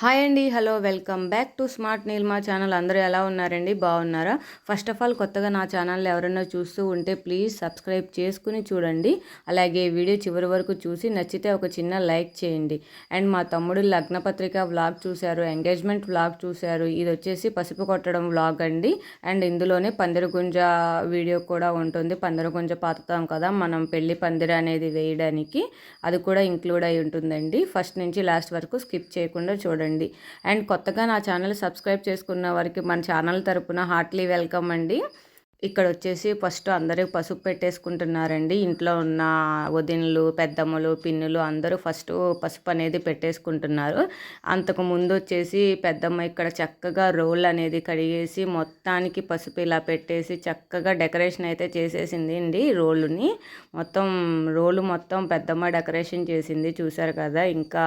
Hi అండి hello welcome back to smart Nilma channel అందరూ ఎలా ఉన్నారండి? బాగున్నారా? ఫస్ట్ ఆఫ్ ఆల్ కొత్తగా నా ఛానల్ ఎవరైనా చూస్తూ ఉంటే ప్లీజ్ సబ్స్క్రైబ్ చేసుకుని చూడండి. అలాగే వీడియో చివరి వరకు చూసి నచ్చితే ఒక చిన్న లైక్ చేయండి. అండ్ మా తమ్ముడు లగ్నపత్రిక వ్లాగ్ చూశారు ఎంగేజ్మెంట్ వ్లాగ్ చూశారు. ఇది వచ్చేసి పసుపు కొట్టడం వ్లాగ్ అండి. అండ్ ఇందులోనే పందిరగుంజ వీడియో కూడా ఉంటుంది. పందిరగుంజ పాతుతాం కదా మనం పెళ్ళి పందిర అనేది వేయడానికి అది కూడా ఇంక్లూడ్ అయి ఉంటుందండి. ఫస్ట్ నుంచి లాస్ట్ వరకు స్కిప్ చేయకుండా చూడండి. చూడండి. అండ్ కొత్తగా నా ఛానల్ సబ్స్క్రైబ్ చేసుకున్న వారికి మన ఛానల్ తరపున హార్ట్లీ వెల్కమ్ అండి. ఇక్కడ వచ్చేసి ఫస్ట్ అందరూ పసుపు పెట్టేసుకుంటున్నారండి. ఇంట్లో ఉన్న వదినలు పెద్దమ్మలు పిన్నులు అందరూ ఫస్ట్ పసుపు అనేది పెట్టేసుకుంటున్నారు. అంతకు ముందు వచ్చేసి పెద్దమ్మ ఇక్కడ చక్కగా రోల్ అనేది కడిగేసి మొత్తానికి పసుపు ఇలా పెట్టేసి చక్కగా డెకరేషన్ అయితే చేసేసింది అండి రోలుని. మొత్తం రోలు మొత్తం పెద్దమ్మ డెకరేషన్ చేసింది చూసారు కదా. ఇంకా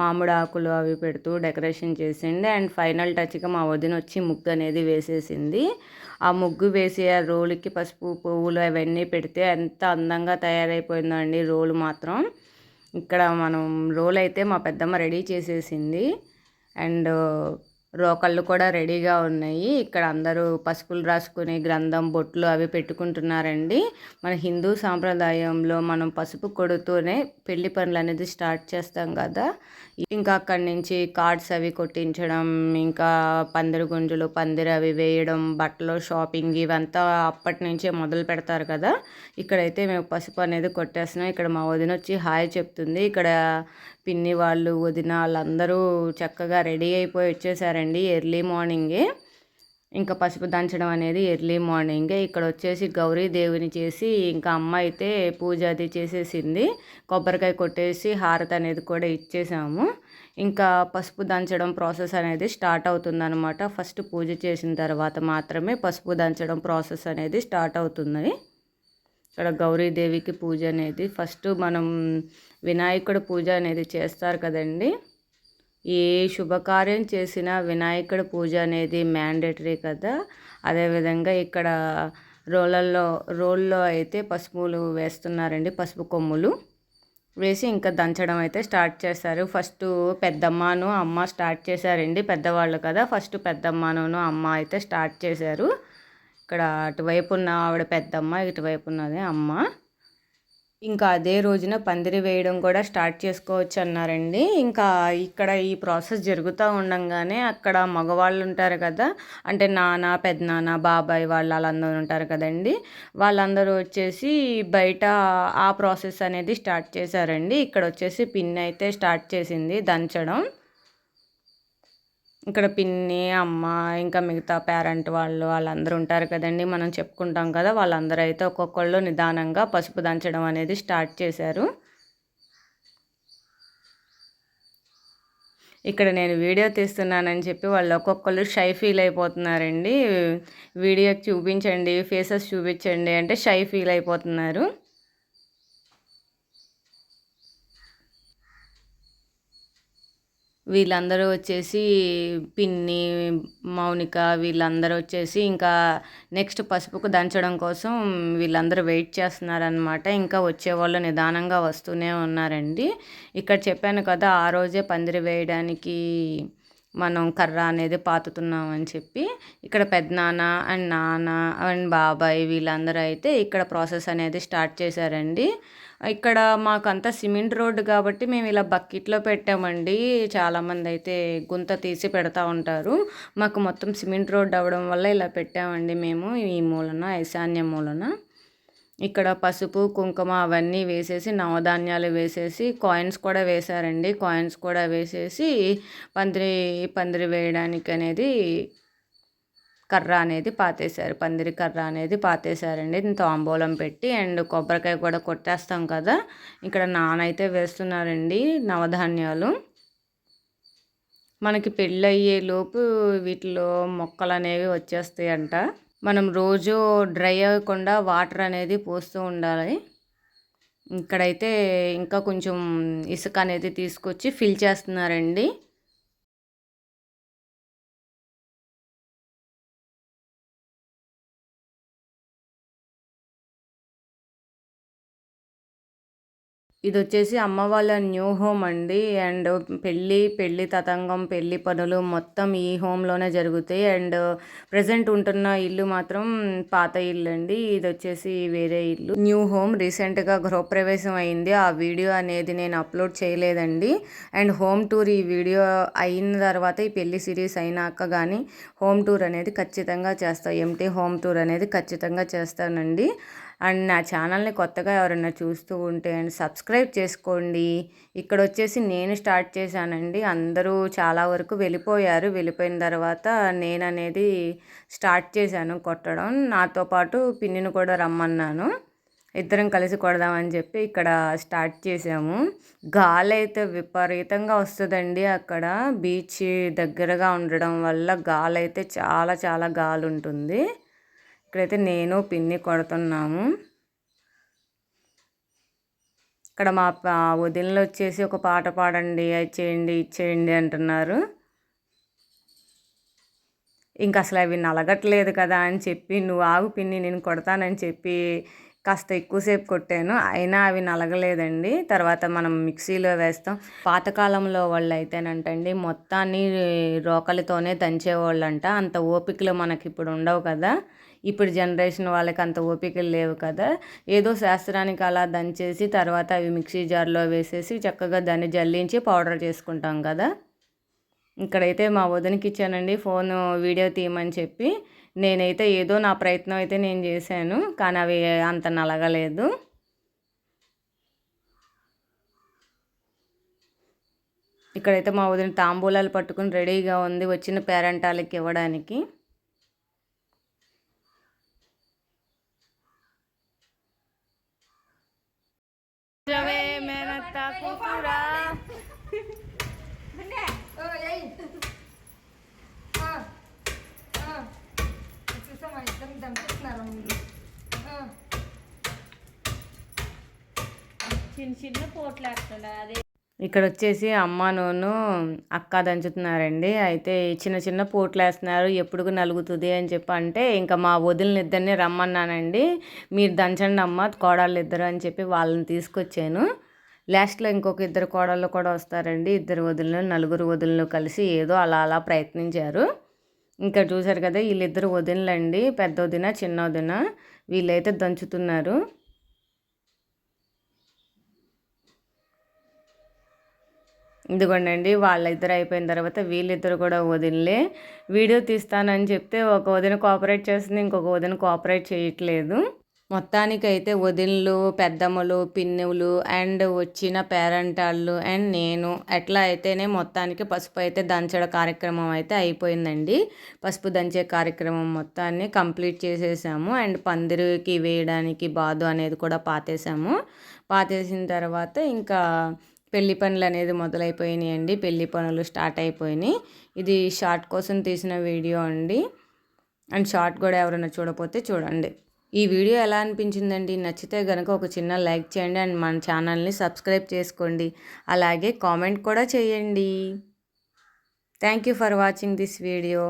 మామిడి ఆకులు అవి పెడుతూ డెకరేషన్ చేసింది. అండ్ ఫైనల్ టచ్గా మా వదిన వచ్చి ముగ్గు అనేది వేసేసింది. ఆ ముగ్గు వేసి ఆ రోలుకి పసుపు పువ్వులు అవన్నీ పెడితే ఎంత అందంగా తయారైపోయిందండి రోలు మాత్రం. ఇక్కడ మనం రోల్ అయితే మా పెద్దమ్మ రెడీ చేసేసింది. అండ్ రోకళ్ళు కూడా రెడీగా ఉన్నాయి. ఇక్కడ అందరూ పసుపులు రాసుకుని గ్రంథం బొట్లు అవి పెట్టుకుంటున్నారండి. మన హిందూ సాంప్రదాయంలో మనం పసుపు కొడుతూనే పెళ్ళి పనులు అనేది స్టార్ట్ చేస్తాం కదా. ఇంకా అక్కడి నుంచి కార్డ్స్ అవి కొట్టించడం ఇంకా పందిరి గుంజులు పందిరి అవి వేయడం బట్టలు షాపింగ్ ఇవంతా అప్పటి నుంచే మొదలు పెడతారు కదా. ఇక్కడైతే మేము పసుపు అనేది కొట్టేస్తున్నాం. ఇక్కడ మా వదిన వచ్చి హాయ్ చెప్తుంది. ఇక్కడ పిన్ని వాళ్ళు వదిన వాళ్ళందరూ చక్కగా రెడీ అయిపోయి వచ్చేసారండి ఎర్లీ మార్నింగే. ఇంకా పసుపు దంచడం అనేది ఎర్లీ మార్నింగే. ఇక్కడ వచ్చేసి గౌరీదేవిని చేసి ఇంకా అమ్మ అయితే పూజ అది చేసేసింది. కొబ్బరికాయ కొట్టేసి హారతి అనేది కూడా ఇచ్చేసాము. ఇంకా పసుపు దంచడం ప్రాసెస్ అనేది స్టార్ట్ అవుతుందన్నమాట. ఫస్ట్ పూజ చేసిన తర్వాత మాత్రమే పసుపు దంచడం ప్రాసెస్ అనేది స్టార్ట్ అవుతుంది. ఇక్కడ గౌరీదేవికి పూజ అనేది ఫస్ట్ మనం వినాయకుడు పూజ అనేది చేస్తారు కదండి. ఏ శుభకార్యం చేసినా వినాయకుడి పూజ అనేది మ్యాండేటరీ కదా. అదేవిధంగా ఇక్కడ రోలల్లో రోల్లో అయితే పసుపులు వేస్తున్నారండి పసుపు కొమ్ములు వేసి ఇంకా దంచడం అయితే స్టార్ట్ చేస్తారు ఫస్ట్ పెద్దమ్మను అమ్మ స్టార్ట్ చేశారండి పెద్దవాళ్ళు కదా. ఫస్ట్ పెద్దమ్మను అమ్మ అయితే స్టార్ట్ చేశారు. ఇక్కడ అటువైపు ఉన్న ఆవిడ పెద్దమ్మ ఇటువైపు ఉన్నది అమ్మ. ఇంకా అదే రోజున పందిరి వేయడం కూడా స్టార్ట్ చేసుకోవచ్చు అన్నారండి ఇంకా ఇక్కడ ఈ ప్రాసెస్ జరుగుతూ ఉండంగానే అక్కడ మగవాళ్ళు ఉంటారు కదా అంటే నాన్న పెద్దనాన్న బాబాయ్ వాళ్ళు వాళ్ళందరూ ఉంటారు కదండి. వాళ్ళందరూ వచ్చేసి బయట ఆ ప్రాసెస్ అనేది స్టార్ట్ చేశారండి. ఇక్కడ వచ్చేసి పిన్ అయితే స్టార్ట్ చేసింది దంచడం. ఇక్కడ పిన్ని అమ్మ ఇంకా మిగతా పేరెంట్ వాళ్ళు వాళ్ళందరూ ఉంటారు కదండి. మనం చెప్పుకుంటాం కదా వాళ్ళందరూ అయితే ఒక్కొక్కళ్ళు నిదానంగా పసుపు దంచడం అనేది స్టార్ట్ చేశారు. ఇక్కడ నేను వీడియో తీస్తున్నానని చెప్పి వాళ్ళు ఒక్కొక్కళ్ళు షై ఫీల్ అయిపోతున్నారండి. వీడియోకి చూపించండి ఫేసెస్ చూపించండి అంటే షై ఫీల్ అయిపోతున్నారు. వీళ్ళందరూ వచ్చేసి పిన్ని మౌనిక వీళ్ళందరూ వచ్చేసి ఇంకా నెక్స్ట్ పసుపుకు దంచడం కోసం వీళ్ళందరూ వెయిట్ చేస్తున్నారనమాట ఇంకా వచ్చేవాళ్ళు నిదానంగా వస్తూనే ఉన్నారండి. ఇక్కడ చెప్పాను కదా ఆ రోజే పందిరి వేయడానికి మనం కర్ర అనేది పాతుతున్నాం అని చెప్పి. ఇక్కడ పెద్దనాన్న అండ్ నాన్న అండ్ బాబాయ్ వీళ్ళందరూ అయితే ఇక్కడ ప్రాసెస్ అనేది స్టార్ట్ చేశారండి. ఇక్కడ మాకంతా సిమెంట్ రోడ్డు కాబట్టి మేము ఇలా బకెట్లో పెట్టామండి. చాలామంది అయితే గుంత తీసి పెడతా ఉంటారు. మాకు మొత్తం సిమెంట్ రోడ్డు అవ్వడం వల్ల ఇలా పెట్టామండి మేము ఈ మూలన ఈశాన్య మూలన. ఇక్కడ పసుపు కుంకుమ అవన్నీ వేసేసి నవధాన్యాలు వేసేసి కాయిన్స్ కూడా వేశారండి. కాయిన్స్ కూడా వేసేసి పందిరి పందిరి వేయడానికి అనేది కర్ర అనేది పాతేశారు. పందిరి కర్ర అనేది పాతేశారండి. తాంబూలం పెట్టి అండ్ కొబ్బరికాయ కూడా కొట్టేస్తాం కదా. ఇక్కడ నానైతే వేస్తున్నారండి నవధాన్యాలు. మనకి పెళ్ళయ్యే లోపు వీటిలో మొక్కలు అనేవి వచ్చేస్తాయంట. మనం రోజు డ్రై అవ్వకుండా వాటర్ అనేది పోస్తూ ఉండాలి. ఇక్కడైతే ఇంకా కొంచెం ఇసుక అనేది తీసుకొచ్చి ఫిల్ చేస్తున్నారండి. ఇది వచ్చేసి అమ్మ వాళ్ళ న్యూ హోమ్ అండి. అండ్ పెళ్ళి పెళ్ళి తతంగం పెళ్ళి పనులు మొత్తం ఈ హోమ్లోనే జరుగుతాయి. అండ్ ప్రజెంట్ ఉంటున్న ఇల్లు మాత్రం పాత ఇల్లు అండి. ఇది వచ్చేసి వేరే ఇల్లు. న్యూ హోమ్ రీసెంట్గా గృహప్రవేశం అయింది. ఆ వీడియో అనేది నేను అప్లోడ్ చేయలేదండి. అండ్ హోమ్ టూర్ ఈ వీడియో అయిన తర్వాత ఈ పెళ్ళి సిరీస్ అయినాక కానీ హోమ్ టూర్ అనేది ఖచ్చితంగా చేస్తాను ఎంటీ హోమ్ టూర్ అనేది ఖచ్చితంగా చేస్తానండి. అండ్ నా ఛానల్ని కొత్తగా ఎవరైనా చూస్తూ ఉంటే అండ్ సబ్స్క్రైబ్ చేసుకోండి. ఇక్కడ వచ్చేసి నేను స్టార్ట్ చేశానండి. అందరూ చాలా వరకు వెళ్ళిపోయారు. వెళ్ళిపోయిన తర్వాత నేను అనేది స్టార్ట్ చేశాను కొట్టడం. నాతో పాటు పిన్నిని కూడా రమ్మన్నాను. ఇద్దరం కలిసి కొడదామని చెప్పి ఇక్కడ స్టార్ట్ చేసాము గాలి అయితే విపరీతంగా వస్తుందండి అక్కడ. బీచ్ దగ్గరగా ఉండడం వల్ల గాలి అయితే చాలా చాలా గాలి ఉంటుంది ఇక్కడైతే నేను పిన్ని కొడుతున్నాము. ఇక్కడ మా వదినలు వచ్చేసి ఒక పాట పాడండి అది చేయండి ఇచ్చేయండి అంటున్నారు. ఇంక అసలు అవి నలగట్లేదు కదా అని చెప్పి నువ్వు ఆగు పిన్ని నేను కొడతానని చెప్పి కాస్త ఎక్కువసేపు కొట్టాను. అయినా అవి నలగలేదండి. తర్వాత మనం మిక్సీలో వేస్తాం. పాతకాలంలో వాళ్ళు అయితేనంటండి మొత్తాన్ని రోకలితోనే దంచేవాళ్ళంట. అంత ఓపికలు మనకి ఇప్పుడు ఉండవు కదా. ఇప్పుడు జనరేషన్ వాళ్ళకి అంత ఓపికలు లేవు కదా. ఏదో శాస్త్రానికి అలా దంచేసి తర్వాత అవి మిక్సీ జార్లో వేసేసి చక్కగా దాన్ని జల్లించి పౌడర్ చేసుకుంటాం కదా. ఇక్కడైతే మా వదినకి ఇచ్చానండి ఫోన్ వీడియో తీయమని చెప్పి. నేనైతే ఏదో నా ప్రయత్నం అయితే నేను చేశాను కానీ అవి అంత నలగలేదు. ఇక్కడైతే మా వదిన తాంబూలాలు పట్టుకుని రెడీగా ఉంది వచ్చిన పేరెంటాలకి ఇవ్వడానికి. చిన్న చిన్న అదే ఇక్కడ వచ్చేసి అమ్మ నూను అక్క దంచుతున్నారండి. అయితే చిన్న చిన్న పోట్లు వేస్తున్నారు. ఎప్పుడు నలుగుతుంది అని చెప్పి అంటే ఇంకా మా వదిలిని ఇద్దరిని రమ్మన్నానండి. మీరు దంచండి అమ్మ కోడళ్ళు ఇద్దరు అని చెప్పి వాళ్ళని తీసుకొచ్చాను. లాస్ట్లో ఇంకొక ఇద్దరు కోడళ్ళు కూడా వస్తారండి. ఇద్దరు వదులు నలుగురు వదులను కలిసి ఏదో అలా అలా ప్రయత్నించారు. ఇంకా చూసారు కదా వీళ్ళిద్దరు వదినలండి పెద్ద వదిన చిన్న వదిన వీళ్ళైతే దంచుతున్నారు. ఇదిగోండి వాళ్ళిద్దరు అయిపోయిన తర్వాత వీళ్ళిద్దరు కూడా వదిలే వీడియో తీస్తానని చెప్తే ఒక వదిన కోఆపరేట్ చేస్తుంది ఇంకొక వదిన కోఆపరేట్ చేయట్లేదు. మొత్తానికైతే వదినలు పెద్దమ్మలు పిన్నులు అండ్ వచ్చిన పేరెంటాళ్ళు అండ్ నేను ఎట్లా అయితేనే మొత్తానికి పసుపు అయితే దంచడం కార్యక్రమం అయితే అయిపోయిందండి. పసుపు దంచే కార్యక్రమం మొత్తాన్ని కంప్లీట్ చేసేసాము. అండ్ పందిరికి వేయడానికి బాదు అనేది కూడా పాతేసాము. పాతేసిన తర్వాత ఇంకా పెళ్ళి పనులు అనేది మొదలైపోయినాయి అండి పెళ్ళి పనులు స్టార్ట్ అయిపోయినాయి. ఇది షార్ట్ కోసం తీసిన వీడియో అండి. అండ్ షార్ట్ కూడా ఎవరైనా చూడకపోతే చూడండి. ఈ వీడియో ఎలా అనిపించిందండి? నచ్చితే కనుక ఒక చిన్న లైక్ చేయండి. అండ్ మన ఛానల్ని సబ్స్క్రైబ్ చేసుకోండి. అలాగే కామెంట్ కూడా చేయండి. Thank you for watching this video.